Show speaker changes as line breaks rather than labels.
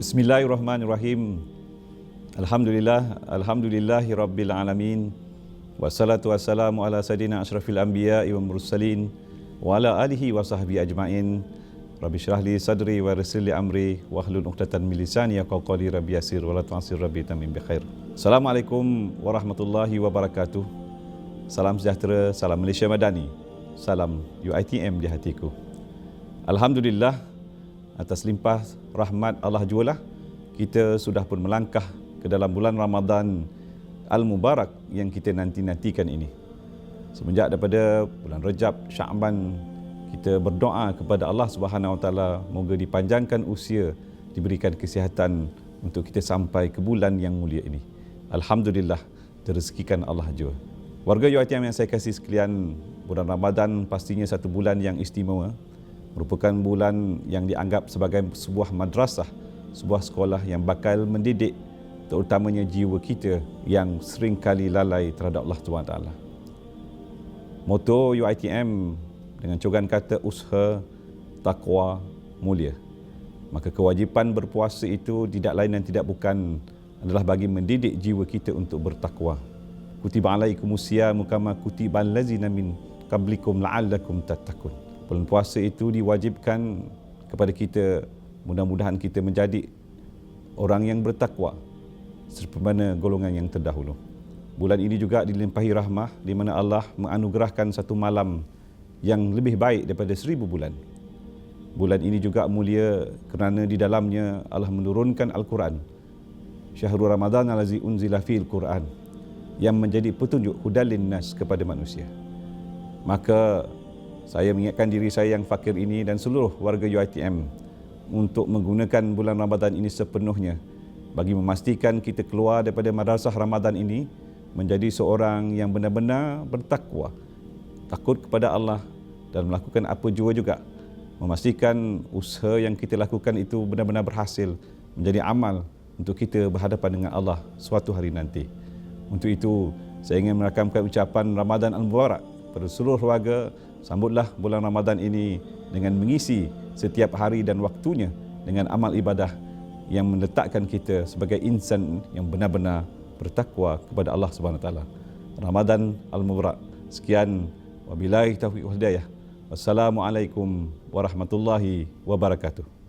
Bismillahirrahmanirrahim. Alhamdulillah, alhamdulillahi rabbil alamin. Wassalatu wassalamu ala sayidina asyrafil anbiya wa mursalin wa ala alihi wa sahbihi ajmain. Rabbi syrah li sadri wa yassir li amri wa hlul 'uqdatam min lisani qawli rabbi yassir wa la tu'sir rabbi tamim bi khair. Assalamualaikum warahmatullahi wabarakatuh. Salam sejahtera, salam Malaysia Madani. Salam UITM di hatiku. Alhamdulillah atas limpah rahmat Allah jualah kita sudah pun melangkah ke dalam bulan Ramadan Al-Mubarak yang kita nanti-nantikan ini. Semenjak daripada bulan Rejab, Syaban kita berdoa kepada Allah Subhanahu Wa Taala moga dipanjangkan usia, diberikan kesihatan untuk kita sampai ke bulan yang mulia ini. Alhamdulillah direzekikan Allah jua. Warga UiTM yang saya kasih sekalian, bulan Ramadan pastinya satu bulan yang istimewa. Merupakan bulan yang dianggap sebagai sebuah madrasah, sebuah sekolah yang bakal mendidik terutamanya jiwa kita yang sering kali lalai terhadap Allah SWT. Moto UiTM dengan cogan kata usaha takwa mulia. Maka kewajipan berpuasa itu tidak lain dan tidak bukan adalah bagi mendidik jiwa kita untuk bertakwa. Kutiba alaikumus siyamu kama kutiba allazina min qablikum la'allakum tattaqun. Bulan puasa itu diwajibkan kepada kita mudah-mudahan kita menjadi orang yang bertakwa seperti mana golongan yang terdahulu. Bulan ini juga dilimpahi rahmah di mana Allah menganugerahkan satu malam yang lebih baik daripada seribu bulan. Bulan ini juga mulia kerana di dalamnya Allah menurunkan Al-Quran. Syahrul Ramadan alazi unzila fil Quran yang menjadi petunjuk hudalin nas kepada manusia. Maka saya mengingatkan diri saya yang fakir ini dan seluruh warga UiTM untuk menggunakan bulan Ramadan ini sepenuhnya bagi memastikan kita keluar daripada madrasah Ramadan ini menjadi seorang yang benar-benar bertakwa takut kepada Allah dan melakukan apa jua juga memastikan usaha yang kita lakukan itu benar-benar berhasil menjadi amal untuk kita berhadapan dengan Allah suatu hari nanti. Untuk itu, saya ingin merakamkan ucapan Ramadan Al-Mubarak pada seluruh warga. Sambutlah bulan Ramadan ini dengan mengisi setiap hari dan waktunya dengan amal ibadah yang meletakkan kita sebagai insan yang benar-benar bertakwa kepada Allah Subhanahu Taala. Ramadan Al-Mubarak. Sekian Wabillahi taufiq wal hidayah. Wassalamualaikum warahmatullahi wabarakatuh.